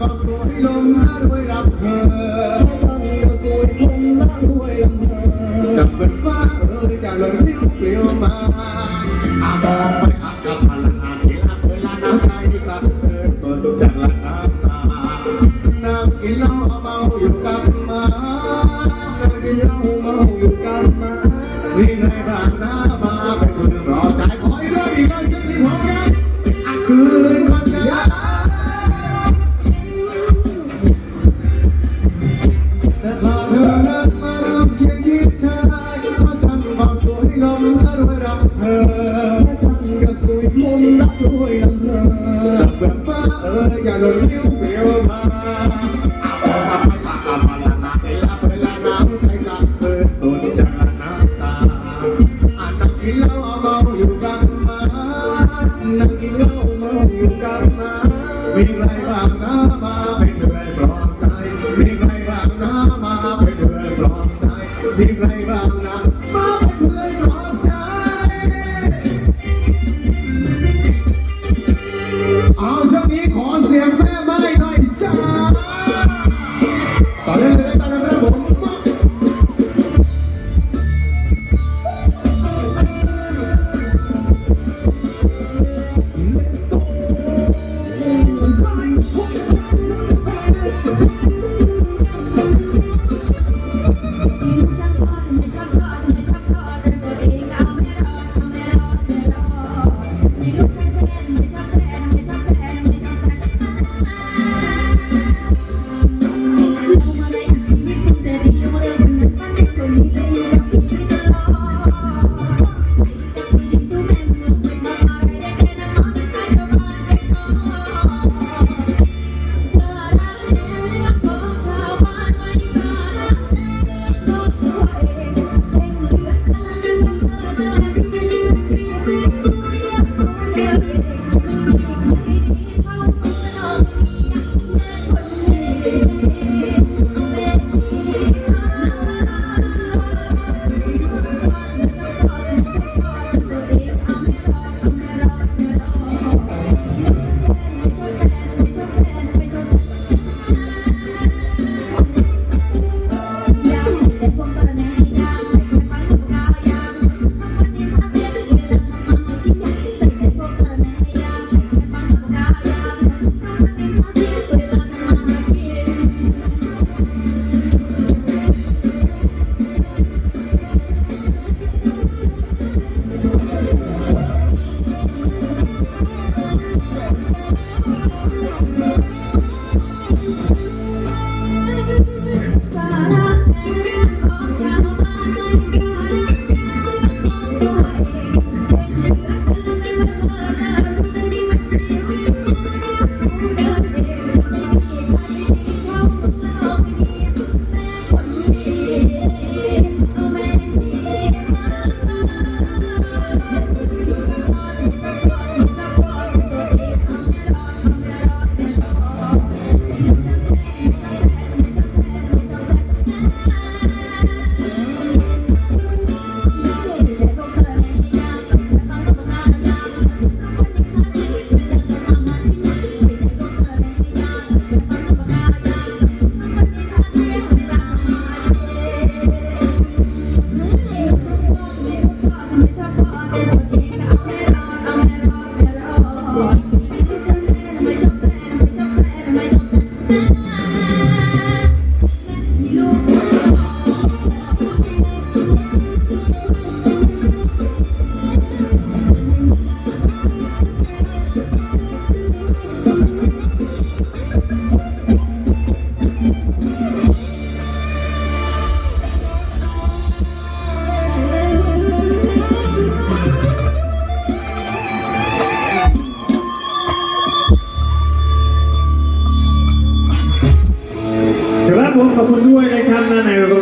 ก็สวย นนิ้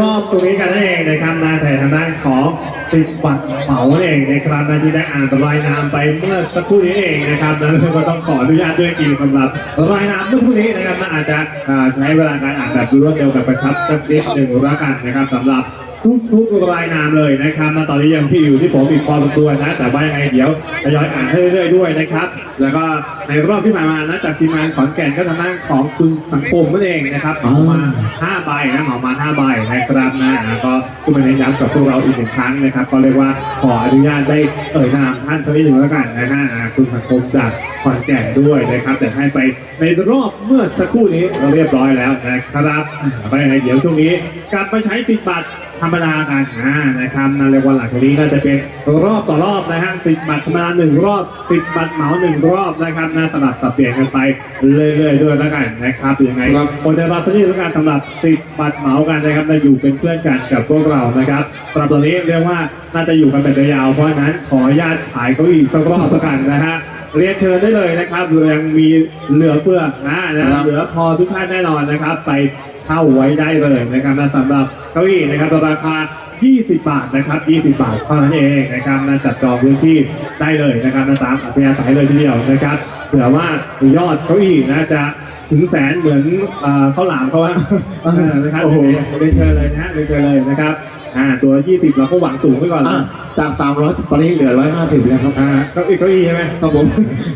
รอบตรงนี้กันนั่นเองนะครับนาแต่ทางด้านของติดบัตรเหมาเองนะครับนะที่ได้อ่านรายนามไปเมื่อสักครู่นี้เองนะครับนั้นก็ต้องขออนุญาตด้วยกีสำหรับรายนามเมื่อสักครู่นี้นะครับนะอาจจะใช้เวลาการอ่านแบบรวดเร็วแบบกระชับสักนิดหนึ่งละกันนะครับสำหรับ ทุกๆรายนามเลยนะครับนะตอนนี้ยังที่อยู่ที่ผมอีกพอสมควรนะ แต่ว่ายังไงเดี๋ยวทยอยอ่านให้เรื่อยๆด้วยนะครับ แล้วก็ในรอบที่ผ่านมานะจากทีมงานขอนแก่นก็ทางด้านของคุณสังคมนั่นเองนะครับเหมามาห้าใบนะเหมามาห้าใบนะครับนะแล้วก็คุณมาเน้นย้ำกับพวกเราอีกหนึ่งครั้งนะครับ ก็เรียกว่าขออนุญาตได้เอ่ยนามท่านสักนิดหนึ่งแล้วกันนะฮะอ่าคุณสังคมจากขอนแก่นด้วยนะครับ แต่ให้ไปในรอบเมื่อสักครู่นี้เราเรียบร้อยแล้วนะครับอะไปยังไงเดี๋ยวช่วงนี้กลับมาใช้สิทธิ์บัตร ธรรมดากันอ่านะครับในวันหลังจากนี้ก็จะเป็นรอบต่อรอบนะฮะสิบบัตรธรรมดาหนึ่งรอบสิบบัตรเหมาหนึ่งรอบนะครับนะสลับสับเปลี่ยนกันไปเรื่อยๆด้วยแล้วกันนะครับยังไงครับโปรดรับสักนิดแล้วกันสำหรับสิบบัตรเหมากันนะครับนะอยู่เป็นเพื่อนกันกับพวกเรานะครับสำหรับตอนนี้เรียกว่าน่าจะอยู่กันเป็นยาวๆเพราะฉะนั้นขออนุญาตขายเก้าอี้สักรอบแล้วกันนะฮะเรียนเชิญได้เลยนะครับยังมีเหลือเฟือนะนะเหลือพอทุกท่านแน่นอนนะครับ ไปเช่าไว้ได้เลยนะครับนะสำหรับเก้าอี้นะครับราคา 20 บาทนะครับ 20 บาทเท่านั้นเองนะครับนะจัดจองพื้นที่ได้เลยนะครับนะตามอัธยาศัยเลยทีเดียวนะครับเผื่อว่ายอดเก้าอี้นะจะถึงแสนเหมือนเอ่อข้าวหลามเขาว่าเออนะครับโอ้โหเรียนเชิญเลยนะฮะเรียนเชิญเลยนะครับอ่าตัวละ20 เราก็หวังสูงไว้ก่อนอะนะจาก 300 ตอนนี้เหลือ 150 แล้วครับ อ่าเก้าอี้เก้าอี้ใช่ไหมครับผม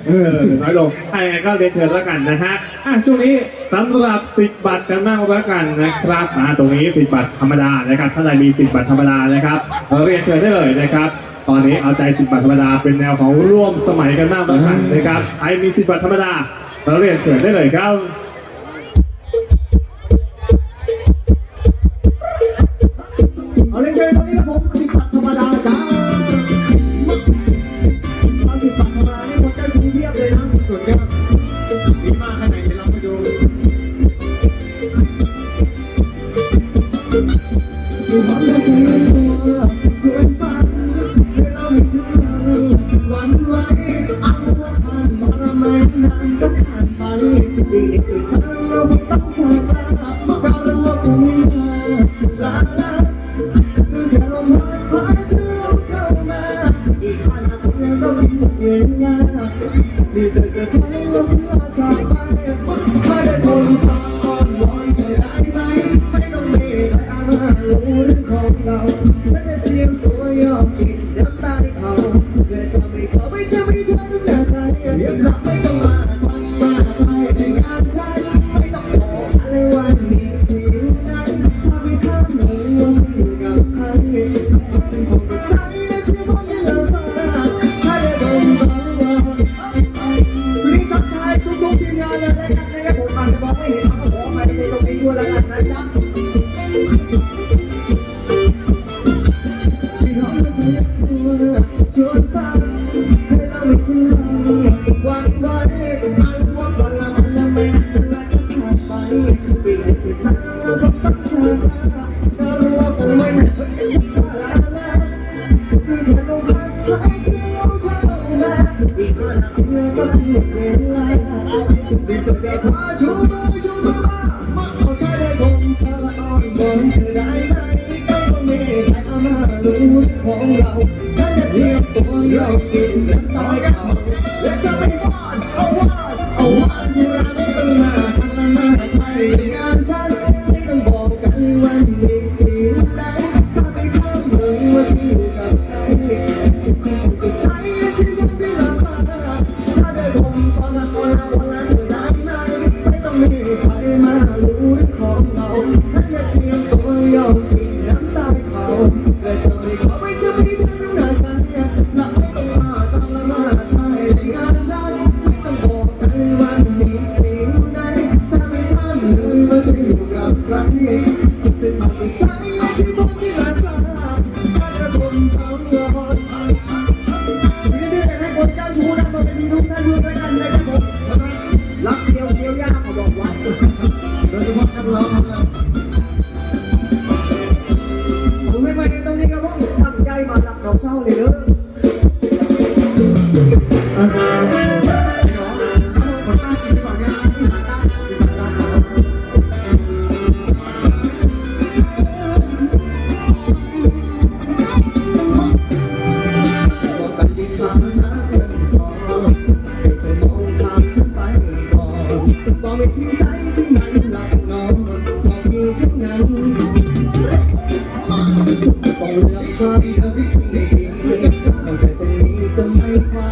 เออน้อยลงอะยังไงก็เรียนเชิญแล้วกันนะฮะอะช่วงนี้ สำหรับสิบบัตรกันบ้างแล้วกันนะครับมาตรงนี้สิบบัตรธรรมดานะครับท่านใดมีสิบบัตรธรรมดานะครับเรียนเชิญได้เลยนะครับ ตอนนี้เอาใจสิบบัตรธรรมดาเป็นแนวของร่วมสมัยกันบ้างละกันนะครับใครมีสิบบัตรธรรมดาเราเรียนเชิญได้เลยครับ มีความน่าเชื่อ ข ต้องรักความทั้งที่ใม่เพียงเธอตั้งใจตรงนี้จะไม่คว้า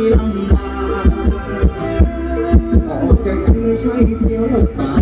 ลีลาออกจากกันไม่ใช่เที่ยวหลมา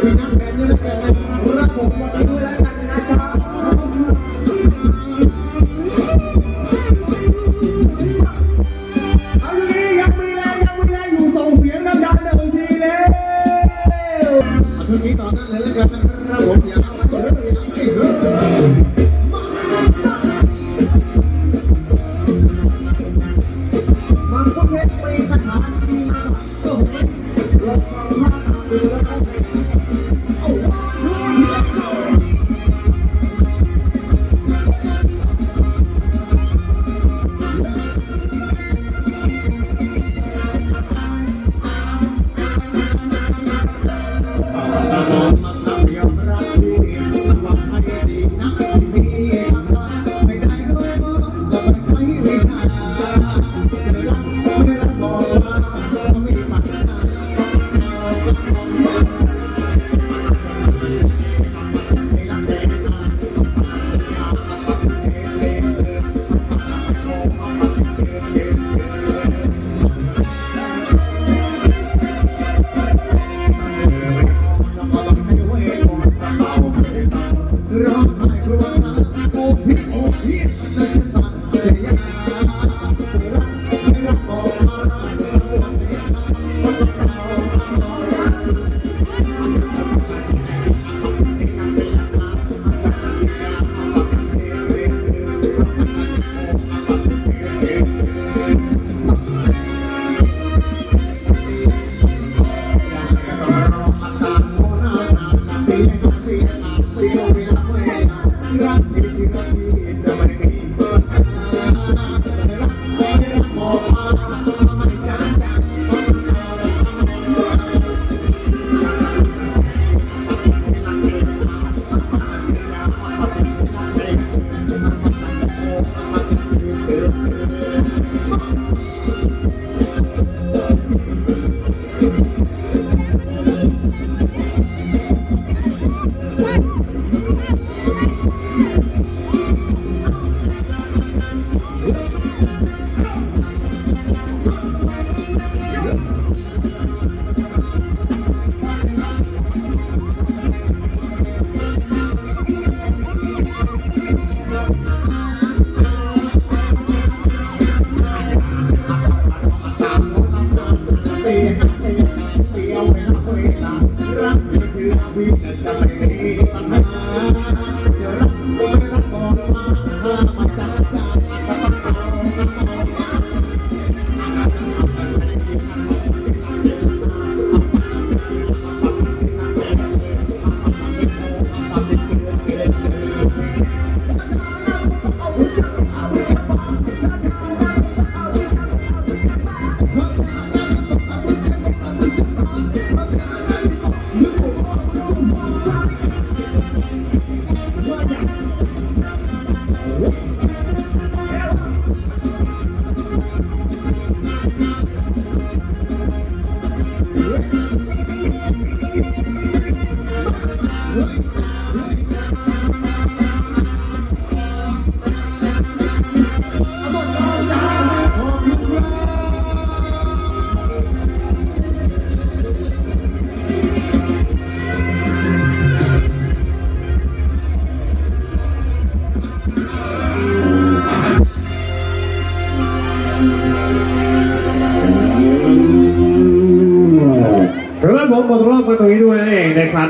พี่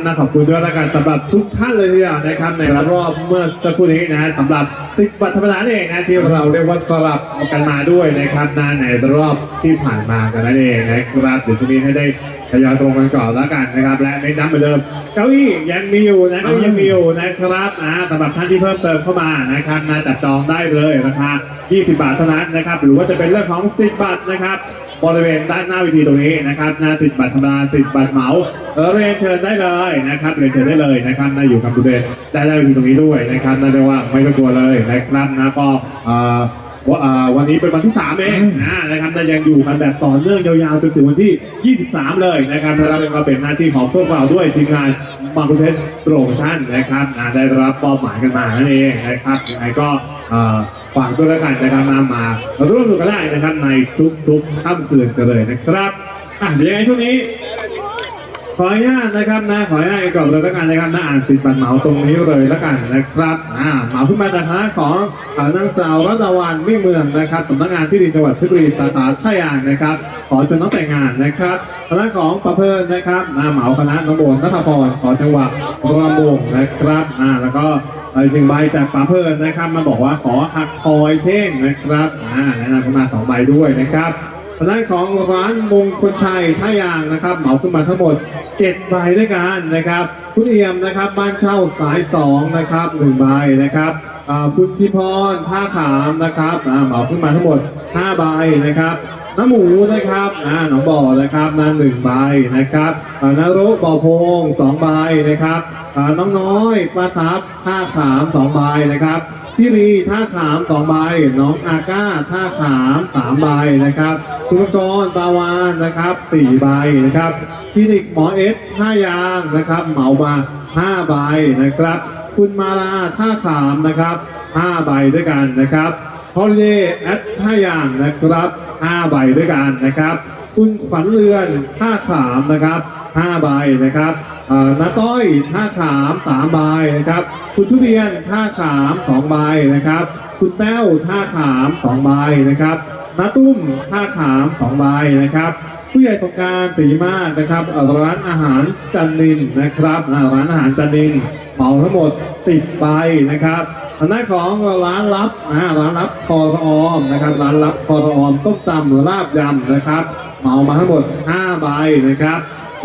นะครับนะขอบคุณด้วยละกันสำหรับทุกท่านเลยทีเดียวนะครับในรอบเมื่อสักครู่นี้นะสำหรับสิบบัตรธรรมดานี่เองนะที่เราเรียกว่าสลับกันมาด้วยนะครับนะในรอบที่ผ่านมากันนั่นเองนะครับเดี๋ยวช่วงนี้ให้ได้ทยอยตรงกันก่อนแล้วกันนะครับ และในน้ำเหมือนเดิมเก้าอี้ยังมีอยู่นะเก็ยังมีอยู่นะครับนะสำหรับท่านที่เพิ่มเติมเข้ามานะครับนะจับจองได้เลยราคา20 บาทเท่านั้นนะครับหรือว่าจะเป็นเรื่องของ10บาทนะครับ บริเวณด้านหน้าเวทีตรงนี้นะครับหน้าติดบัตรธรรมดาติดบัตรเหมาเออเรียนเชิญได้เลยนะครับเรียนเชิญได้เลยนะครับนาอยู่กับบริเวณด้านหน้าเวทีตรงนี้ด้วยนะครับนั่นเรียกว่าไม่ต้องกลัวเลยนะครับนะก็เอ่อวอ่าวันนี้เป็นวันที่ 3 เองนะนะครับแต่ยังอยู่กันแบบต่อเนื่องยาวๆจนถึงวันที่ 23 เลยนะครับแล้วก็เป็นหน้าที่ของพวกเราด้วยทีมงานมาประเทศโปรโมชั่นนะครับนะได้รับมอบหมายกันมานั่นเองนะครับยังไงก็เอ่อ ฝากด้วยละกันนะครับมามาเราร่วมดูกันได้นะครับในทุกๆค่ำคืนกันเลยนะครับอะเดี๋ยวยังไงช่วงนี้ ขออนุญาตนะครับนะขออนุญาตก่อนเลยแล้วกันนะครับนะอ่านสิทธิ์บัตรเหมาตรงนี้เลยแล้วกันนะครับอ่าเหมาขึ้นมาจากคณะของนางสาวรัตดาวันมิ่งเมืองนะครับสำนักงานที่ดินจังหวัดเพชรบุรีสาขาท่ายางนะครับ ขอจนน้องแต่งงานนะครับคณะของประเพินนะครับนาเหมาคณะน้องโบนนัทพรขอจังหวัดระมงนะครับอ่าแล้วก็อีกหนึ่งใบจากปาเพลินนะครับ มาบอกว่าขอหักคอยเท่งนะครับอ่าแนะนำเข้ามาสองใบด้วยนะครับทางด้านของร้านมงคลชัยท่ายางนะครับ เหมาขึ้นมาทั้งหมด เจ็ดใบด้วยกันนะครับคุณเอี่ยมนะครับบ้านเช่าสายสองนะครับหนึ่งใบนะครับอ่าคุณทิพรท่าขามนะครับอ่าเหมาขึ้นมาทั้งหมดห้าใบนะครับน้ำหมูนะครับหนองบ่อนะครับนันหนึ่งใบนะครับอ่านรกบ่อโพงสองใบนะครับน้องน้อยปลาทับท่าขามสองใบนะครับพี่ลีท่าขามสองใบ น้องอาก้าท่าขามสามใบนะครับคุณกรปาวานนะครับสี่ใบนะครับ คลินิกหมอเอสท่ายางนะครับเหมามาห้าใบนะครับ คุณมาลาท่าขามนะครับห้าใบด้วยกันนะครับฮอลิเดย์แอดท่ายางนะครับห้าใบด้วยกันนะครับ คุณขวัญเรือนท่าขามนะครับห้าใบนะครับนาต้อยท่าขามสามใบนะครับ คุณทุเรียนท่าขามสองใบนะครับ คุณแต้วท่าขามสองใบนะครับนาตุ้มท่าขามสองใบนะครับ ผู้ใหญ่สงกรารสีมากนะครับร้านอาหารจันนินนะครับร้านอาหารจันนินเหมาทั้งหมด 10ใบนะครับทางด้นของร้านลับนะร้านลับคอรอมนะครับ ร้านลับคอรอมต้มตำราบยำนะครับเหมามาทั้งหมด 5 ใบนะครับ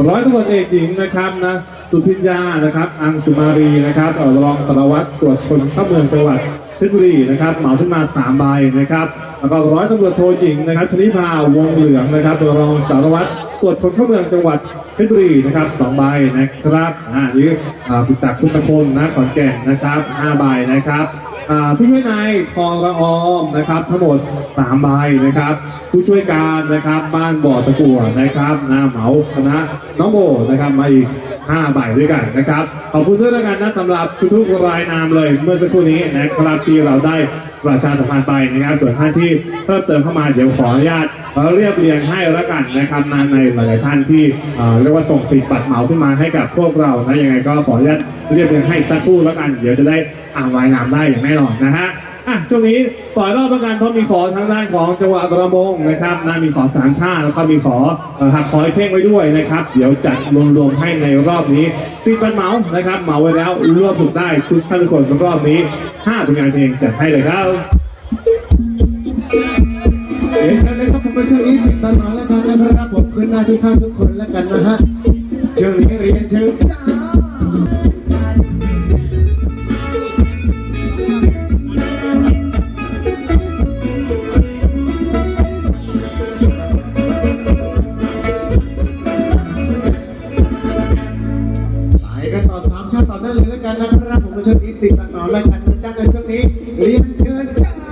ร้อยตำรวจเอกหญิงนะครับนะสุพิญญานะครับ อังสุมารีนะครับอ่อรองสารวัตรตรวจคนเข้าเมืองจังหวัดเพชรบุรีนะครับเหมาขึ้นมาสามใบนะครับ แล้วก็ร้อยตำรวจโทหญิงนะครับชนิพาวงเหลืองนะครับตัวรองสารวัตรตรวจคนเข้าเมืองจังหวัดเพชรบุรีนะครับสองใบนะครับอ่านี่อ่าคุณตักคุณตะคมนะขอนแก่นนะครับห้าใบนะครับอ่าผู้ช่วยนายคอระออมนะครับ ทั้งหมดสามใบนะครับ ผู้ช่วยการนะครับบ้านบ่อตะกัวนะครับนาเหมาคณะน้องโบนะครับมาอีก5ใบด้วยกันนะครับ ขอบคุณด้วยแล้วกันนะสำหรับทุกๆรายนามเลยเมื่อสักครู่นี้นะครับที่เราได้ ประชาสัมพันธ์ไปนะครับส่วนท่านที่เพิ่มเติมเข้ามาเดี๋ยวขออนุญาตเราเรียบเรียงให้ละกันนะครับมาในหลายๆท่านที่เรียกว่าส่งติดบัตรเหมาขึ้นมาให้กับพวกเรานะยังไงก็ขออนุญาตเรียบเรียงให้สักครู่ละกัน เดี๋ยวจะได้อ่านรายนามได้อย่างแน่นอนนะฮะ ช่วงนี้ปล่อยรอบประกันเพราะมีขอทางด้านของจังหวัดระมงนะครับนะมีขอสามชาติแล้วก็มีขอหักคอยเท่งไว้ด้วยนะครับ เดี๋ยวจัดรวมๆให้ในรอบนี้สิบบันเหมานะครับเหมาไว้แล้วรวบถูกได้ทุกท่านทุกคนรอบนี้ห้าผลงานเพลงจัดให้เลยครับเดี๋ยวเชิญเลยครับผมเป็นช่วงนี้สิบตันมาแล้วกันนะครับผมขึ้นหน้าทุกท่านทุกคนแล้วกันนะฮะช่วงนี้เรียนเชิญจ้า กันต่อสามชาติต่อได้เลยแล้วกันนะครับผมเป็นช่วงนี้สิบตันแล้วกันนะจ๊ะในช่วงนี้เรียนเชิญจ้า